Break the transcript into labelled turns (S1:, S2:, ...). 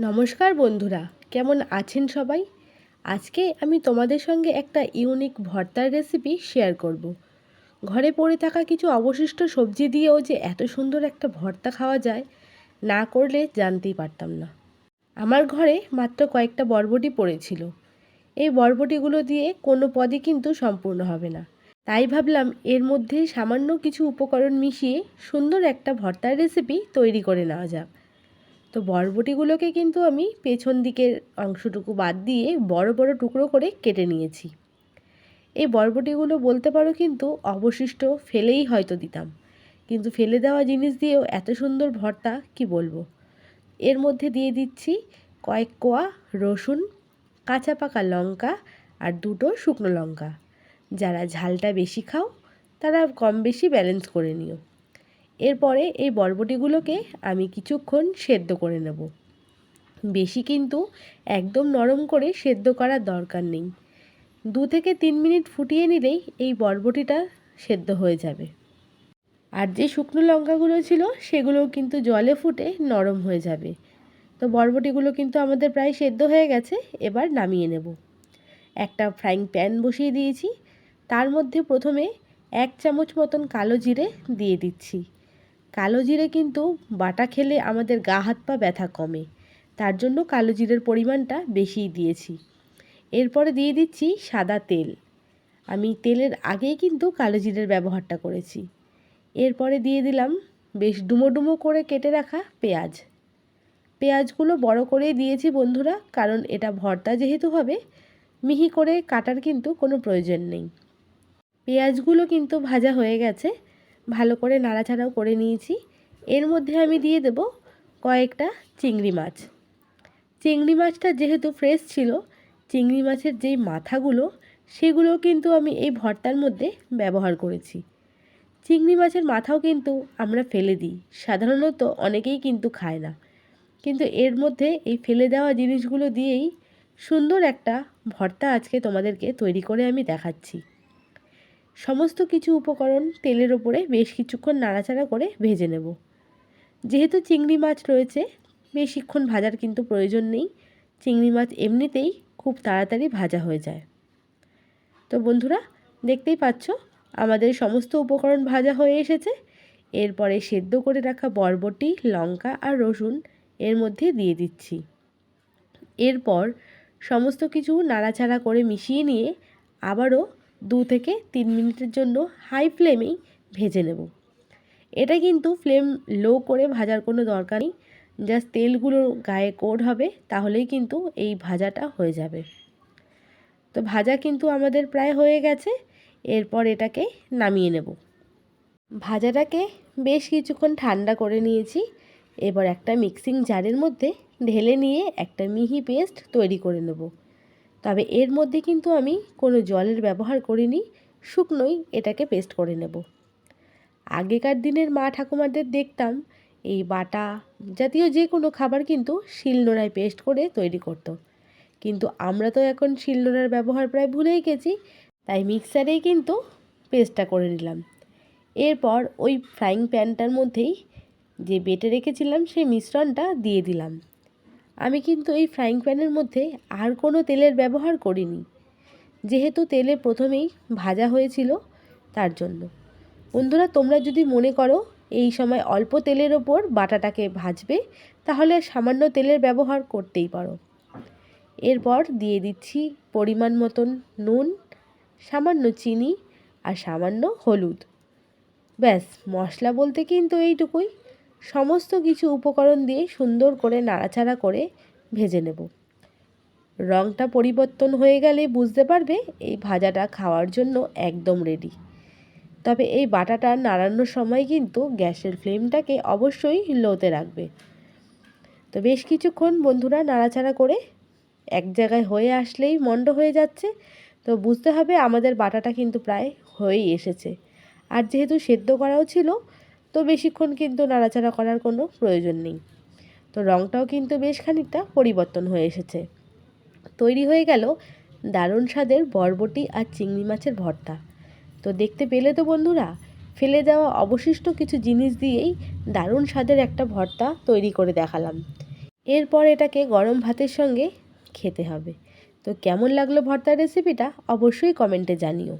S1: নমস্কার বন্ধুরা, কেমন আছেন সবাই? আজকে আমি তোমাদের সঙ্গে একটা ইউনিক ভর্তার রেসিপি শেয়ার করব। ঘরে পড়ে থাকা কিছু অবশিষ্ট সবজি দিয়েও যে এত সুন্দর একটা ভর্তা খাওয়া যায়, না করলে জানতেই পারতাম না। আমার ঘরে মাত্র কয়েকটা বরবটি পড়েছিল। এই বরবটিগুলো দিয়ে কোনো পদই কিন্তু সম্পূর্ণ হবে না। তাই ভাবলাম এর মধ্যে সামান্য কিছু উপকরণ মিশিয়ে সুন্দর একটা ভর্তার রেসিপি তৈরি করে নেওয়া যাক। তো বরবটিগুলোকে কিন্তু আমি পেছন দিকের অংশটুকু বাদ দিয়ে বড় বড় টুকরো করে কেটে নিয়েছি। এই বরবটিগুলো বলতে পারো কিন্তু অবশিষ্ট ফেলেই হয়তো দিতাম। কিন্তু ফেলে দেওয়া জিনিস দিয়েও এত সুন্দর ভর্তা, কি বলব? এর মধ্যে দিয়ে দিচ্ছি কয়েক কোয়া রসুন, কাঁচা পাকা লঙ্কা আর দুটো শুকনো লঙ্কা। যারা ঝালটা বেশি খাও, তারা কম বেশি ব্যালেন্স করে নিও। এরপরে এই বরবটিগুলোকে আমি কিছুক্ষণ সেদ্ধ করে নেব। বেশি কিন্তু একদম নরম করে সেদ্ধ করার দরকার নেই। দু থেকে তিন মিনিট ফুটিয়ে নিলেই এই বরবটিটা সেদ্ধ হয়ে যাবে। আর যে শুকনো লঙ্কাগুলো ছিল সেগুলোও কিন্তু জলে ফুটে নরম হয়ে যাবে। তো বরবটিগুলো কিন্তু আমাদের প্রায় সেদ্ধ হয়ে গেছে, এবার নামিয়ে নেব। একটা ফ্রাইং প্যান বসিয়ে দিয়েছি। তার মধ্যে প্রথমে এক চামচ মতন কালো জিরে দিয়ে দিচ্ছি। কালো জিরে কিন্তু বাটা খেলে আমাদের গা হাত পা ব্যথা কমে। তার জন্য কালো জিরের পরিমাণটা বেশিই দিয়েছি। এরপরে দিয়ে দিচ্ছি সাদা তেল। আমি তেলের আগেই কিন্তু কালো জিরের ব্যবহারটা করেছি। এরপরে দিয়ে দিলাম বেশ ডুমো ডুমো করে কেটে রাখা পেঁয়াজ। পেঁয়াজগুলো বড় করে দিয়েছি বন্ধুরা, কারণ এটা ভর্তা যেহেতু হবে, মিহি করে কাটার কিন্তু কোনো প্রয়োজন নেই। পেঁয়াজগুলো কিন্তু ভাজা হয়ে গেছে ভালো করে নাড়াচাড়াও করে নিয়েছি। এর মধ্যে আমি দিয়ে দেব কয়েকটা চিংড়ি মাছ। চিংড়ি মাছটা যেহেতু ফ্রেশ ছিল, চিংড়ি মাছের যেই মাথাগুলো সেগুলো কিন্তু আমি এই ভর্তার মধ্যে ব্যবহার করেছি। চিংড়ি মাছের মাথাও কিন্তু আমরা ফেলে দিই। সাধারণত অনেকেই কিন্তু খায় না। কিন্তু এর মধ্যে এই ফেলে দেওয়া জিনিসগুলো দিয়েই সুন্দর একটা ভর্তা আজকে তোমাদেরকে তৈরি করে আমি দেখাচ্ছি। সমস্ত কিছু উপকরণ তেলের ওপরে বেশ কিছুক্ষণ নাড়াচাড়া করে ভেজে নেব। যেহেতু চিংড়ি মাছ রয়েছে, বেশিক্ষণ ভাজার কিন্তু প্রয়োজন নেই। চিংড়ি মাছ এমনিতেই খুব তাড়াতাড়ি ভাজা হয়ে যায়। তো বন্ধুরা, দেখতেই পাচ্ছ, আমাদের সমস্ত উপকরণ ভাজা হয়ে এসেছে। এরপরে সেদ্ধ করে রাখা বরবটি, লঙ্কা আর রসুন এর মধ্যে দিয়ে দিচ্ছি। এরপর সমস্ত কিছু নাড়াচাড়া করে মিশিয়ে নিয়ে আবারও দু থেকে তিন মিনিটের জন্য হাই ফ্লেমেই ভেজে নেব। এটা কিন্তু ফ্লেম লো করে ভাজার কোনো দরকার নেই। জাস্ট তেলগুলো গায়ে কোড হবে, তাহলেই কিন্তু এই ভাজাটা হয়ে যাবে। তো ভাজা কিন্তু আমাদের প্রায় হয়ে গেছে, এরপর এটাকে নামিয়ে নেব। ভাজাটাকে বেশ কিছুক্ষণ ঠান্ডা করে নিয়েছি, এবার একটা মিক্সিং জারের মধ্যে ঢেলে নিয়ে একটা মিহি পেস্ট তৈরি করে নেব। তবে এর মধ্যে কিন্তু আমি কোনো জলের ব্যবহার করিনি, শুকনোই এটাকে পেস্ট করে নেব। আগেকার দিনের মা ঠাকুমাদের দেখতাম এই বাটা জাতীয় যে কোনো খাবার কিন্তু শিলনোড়ায় পেস্ট করে তৈরি করতো। কিন্তু আমরা তো এখন শিলনোড়ার ব্যবহার প্রায় ভুলেই গেছি, তাই মিক্সারেই কিন্তু পেস্টটা করে নিলাম। এরপর ওই ফ্রাইং প্যানটার মধ্যেই যে বেটে রেখেছিলাম সেই মিশ্রণটা দিয়ে দিলাম। আমি কিন্তু এই ফ্রাইং প্যানের মধ্যে আর কোনো তেলের ব্যবহার করিনি। যেহেতু তেলে প্রথমেই ভাজা হয়েছিল তার জন্য। বন্ধুরা, তোমরা যদি মনে করো এই সময় অল্প তেলের ওপর বাটাটাকে ভাজবে, তাহলে সামান্য তেলের ব্যবহার করতেই পারো। এরপর দিয়ে দিচ্ছি পরিমাণ মতন নুন, সামান্য চিনি আর সামান্য হলুদ। ব্যাস, মশলা বলতে কিন্তু এইটুকুই। সমস্ত কিছু উপকরণ দিয়ে সুন্দর করে নাড়াচাড়া করে ভেজে নেব। রঙটা পরিবর্তন হয়ে গেলে বুঝতে পারবে এই ভাজাটা খাওয়ার জন্য একদম রেডি তবে এই বাটাটা নাড়ানোর সময় কিন্তু গ্যাসের ফ্লেমটাকে অবশ্যই লোতে রাখবে। তো বেশ কিছুক্ষণ বন্ধুরা নাড়াচাড়া করে এক জায়গায় হয়ে আসলেই মন্ড হয়ে যাচ্ছে। তো বুঝতে হবে আমাদের বাটাটা কিন্তু প্রায় হয়েই এসেছে। আর যেহেতু সেদ্ধ করাও ছিল তো বেশিক্ষণ কিন্তু নাড়াচাড়া করার কোনো প্রয়োজন নেই। তো রঙটাও কিন্তু বেশ খানিকটা পরিবর্তন হয়ে এসেছে। তৈরি হয়ে গেল দারুণ স্বাদের বরবটি আর চিংড়ি মাছের ভর্তা। তো দেখতে পেলে তো বন্ধুরা, ফেলে দেওয়া অবশিষ্ট কিছু জিনিস দিয়েই দারুণ স্বাদের একটা ভর্তা তৈরি করে দেখালাম। এরপর এটাকে গরম ভাতের সঙ্গে খেতে হবে। তো কেমন লাগল ভর্তার রেসিপিটা অবশ্যই কমেন্টে জানিও।